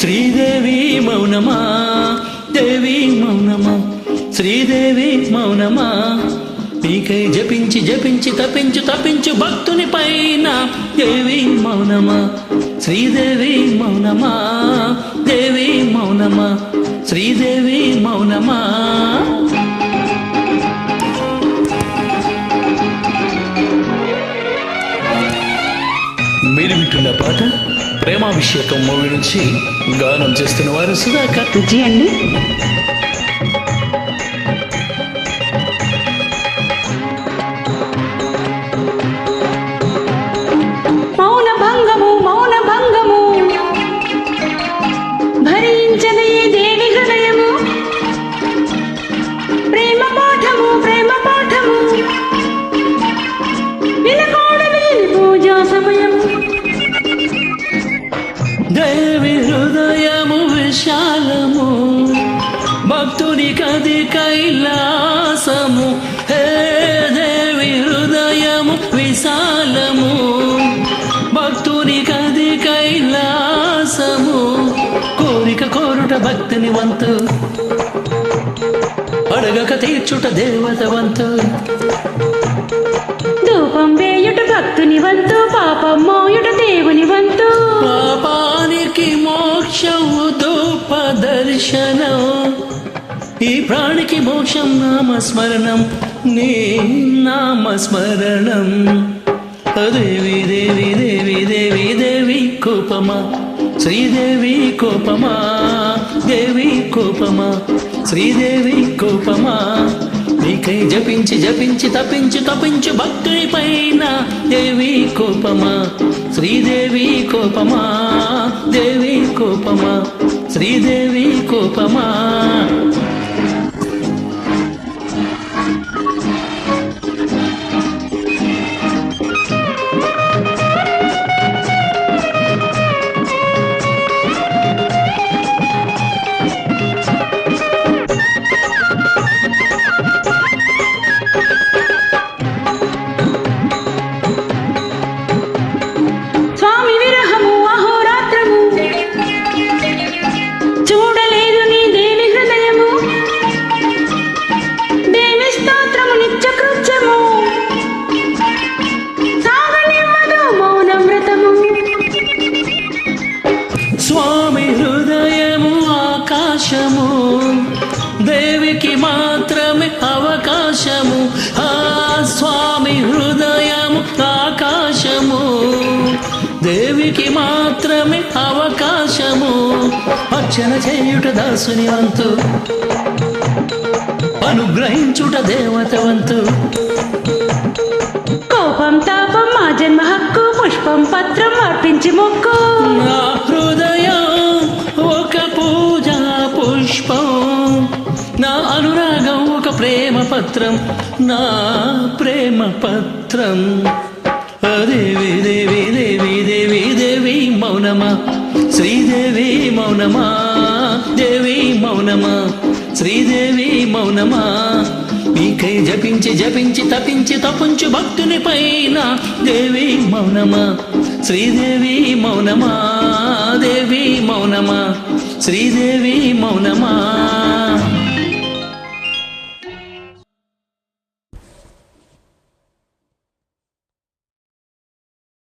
శ్రీదేవి మౌనమా? దేవి మౌనమా? శ్రీదేవి మౌనమా? నీకై జపించి జపించి తపించు తపించు భక్తుని పైన దేవి మౌనమా? శ్రీదేవి మౌనమా? దేవి మౌనమా? శ్రీదేవి మౌనమా? మీరు వింటున్న పాట ప్రేమాభిషేకం మూవీ నుంచి గానం చేస్తున్న వారు సుధాకర్. విజయ్ అండి కైలాసము హే దేవి హృదయము విశాలము. భక్తుని కది కైలాసము కోరిక కోరుట భక్తిని వంతు. అడగక తీర్చుట దేవత వంతు. ధూపం వేయుట భక్తుని వంతు పాపం మోయుట దేవుని వంతు. పాపానికి మోక్షము దూప దర్శనం ఈ ప్రాణికి మోక్షం నామస్మరణం నీ నామస్మరణం. దేవి దేవి దేవి దేవి దేవి కోపమా? శ్రీదేవి కోపమా? దేవి కోపమా? శ్రీదేవి కోపమా? నీకై జపించి జపించి తపించి తపించు భక్తుని పైన దేవి కోపమా? శ్రీదేవి కోపమా? దేవి కోపమా? శ్రీదేవి కోపమా? మాత్రమే అవకాశము. ఆ స్వామి హృదయము ఆకాశము. దేవికి మాత్రమే అవకాశము. అర్చన చేయుట దాసుని వంతు. అనుగ్రహించుట దేవత వంతు. కోపం తాపం మా జన్మ హక్కు పుష్పం పత్రం అర్పించి మొక్కు. నా హృదయం పత్రం నా ప్రేమ పత్రం. దేవి దేవి దేవి దేవి దేవి మౌనమా? శ్రీదేవి మౌనమా? దేవి మౌనమా? శ్రీదేవి మౌనమా? నీకై జపించి జపించి తపించి తపుంచు భక్తుని పైన దేవి మౌనమా? శ్రీదేవి మౌనమా? దేవి మౌనమా? శ్రీదేవి మౌనమా?